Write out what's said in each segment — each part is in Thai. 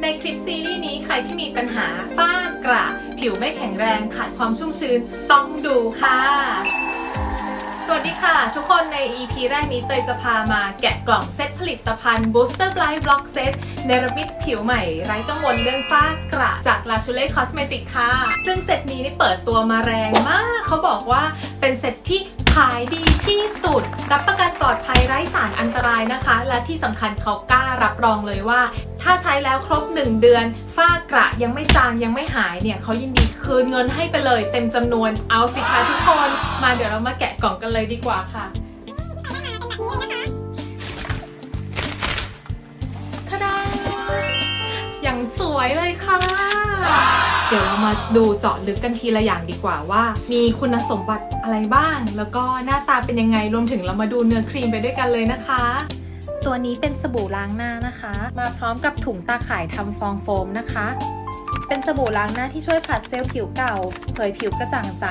ในคลิปซีรีส์นี้ใครที่มีปัญหาฝ้ากระ ผิวไม่แข็งแรงขาดความชุ่มชื้นต้องดูค่ะ สวัสดีค่ะ ทุกคนใน EP แรกนี้เตยจะพามาแกะกล่องเซตผลิตภัณฑ์ Booster Blight Block Set เนรมิตผิวใหม่ ไร้กังวลเรื่องฝ้ากระ จาก La c h u l e Cosmetic ค่ะ ซึ่งเซตนี้นี่เปิดตัวมาแรงมาก เขาบอกว่าเป็นเซตที่ขายดีที่สุด รับประกันปลอดภัยไร้สารอันตรายนะคะ และที่สำคัญเขากล้ารับรองเลยว่า ถ้าใช้แล้วครบ 1 เดือนฝ้ากระยังไม่จางยังไม่หายเนี่ยเขายินดีคืนเงินให้ไปเลย เต็มจำนวนเอาสิคะทุกคน มาเดี๋ยวเรามาแกะกล่องกันเลยดีกว่าค่ะทะดาอย่างสวยเลยค่ะ เดี๋ยวเรามาดูเจาะลึกกันทีละอย่างดีกว่าว่า มีคุณสมบัติอะไรบ้าง แล้วก็หน้าตาเป็นยังไงรวมถึงเรามาดูเนื้อครีมไปด้วยกันเลยนะคะ ตัวนี้เป็นสบู่ล้างหน้านะคะ มาพร้อมกับถุงตาข่ายทำฟองโฟมนะคะ เป็นสบู่ล้างหน้าที่ช่วยผัดเซลล์ผิวเก่า เผยผิวกระจ่างใส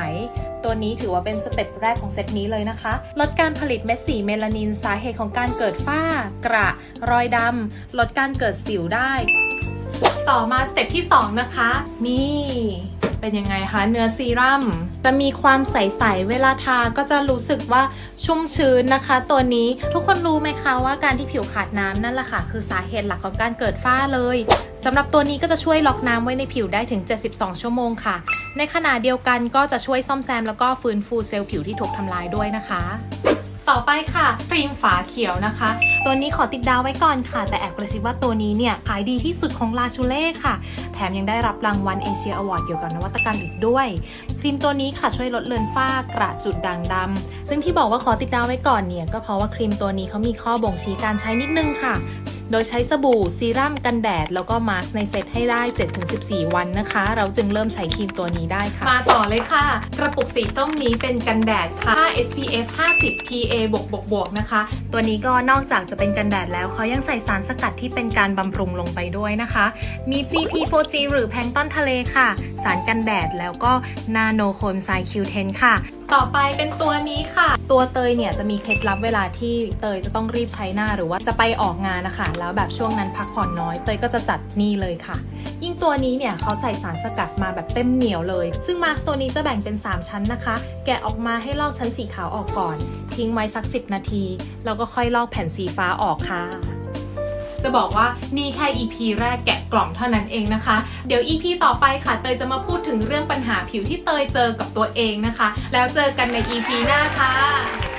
ตัวนี้ถือว่าเป็นสเต็ปแรกของเซตนี้เลยนะคะ ลดการผลิตเม็ดสีเมลานินสาเหตุของการเกิดฝ้า กระ รอยดำลดการเกิดสิวได้ ต่อมาสเต็ปที่ 2 นะคะ นี่ เป็นยังไงคะเนื้อซีรั่มจะมีความใสๆเวลาทาก็จะรู้สึกว่าชุ่มชื้นนะคะ ตัวนี้ทุกคนรู้ไหมคะว่าการที่ผิวขาดน้ำนั่นแหละค่ะ คือสาเหตุหลักของการเกิดฝ้าเลยสำหรับตัวนี้ก็จะช่วยล็อกน้ำไว้ในผิวได้ถึง 72 ชั่วโมงค่ะ ในขณะเดียวกันก็จะช่วยซ่อมแซมแล้วก็ฟื้นฟูเซลล์ผิวที่ถูกทำลายด้วยนะคะ ต่อไปค่ะครีมฝาเขียวนะคะ ตัวนี้ขอติดดาวไว้ก่อนค่ะ แต่แอบกระซิบว่าตัวนี้เนี่ยขายดีที่สุดของลาชูเล่ค่ะ แถมยังได้รับรางวัลเอเชียอวอร์ดเกี่ยวกับนวัตกรรมอีกด้วย ครีมตัวนี้ค่ะช่วยลดเลือนฝ้ากระจุดด่างดำซึ่งที่บอกว่าขอติดดาวไว้ก่อนเนี่ยก็เพราะว่าครีมตัวนี้เขามีข้อบ่งชี้การใช้นิดนึงค่ะ โดยใช้สบู่ซีรั่มกันแดด แล้วก็มาสก์ในเซตให้ได้ 7-14 วันนะคะ เราจึงเริ่มใช้ครีมตัวนี้ได้ค่ะ มาต่อเลยค่ะ กระปุกสีส้มนี้เป็นกันแดดค่ะ SPF 50 PA บวกบวกบวกนะคะ ตัวนี้ก็นอกจากจะเป็นกันแดดแล้วเขายังใส่สารสกัดที่เป็นการบำรุงลงไปด้วยนะคะ มี GP4G หรือแพลงก์ต้นทะเลค่ะ สารกันแดดแล้วก็นาโนโคมไซคิวเทนค่ะ ต่อไปเป็นตัวนี้ค่ะ ตัวเตยเนี่ยจะมีเคล็ดลับเวลาที่เตยจะต้องรีบใช้หน้าหรือว่าจะไปออกงานนะคะ แล้วแบบช่วงนั้นพักผ่อนน้อยเตยก็จะจัดนี่เลยค่ะ ยิ่งตัวนี้เนี่ยเขาใส่สารสกัดมาแบบเต็มเหนียวเลย ซึ่งมาร์กตัวนี้จะแบ่งเป็น 3 ชั้นนะคะ แกะออกมาให้ลอกชั้นสีขาวออกก่อน ทิ้งไว้สัก 10 นาที แล้วก็ค่อยลอกแผ่นสีฟ้าออกค่ะ จะบอกว่านี่แค่ EP แรกแกะกล่องเท่านั้นเองนะคะ เดี๋ยว EP ต่อไปค่ะ เตยจะมาพูดถึงเรื่องปัญหาผิวที่เตยเจอกับตัวเองนะคะ แล้วเจอกันใน EP หน้าค่ะ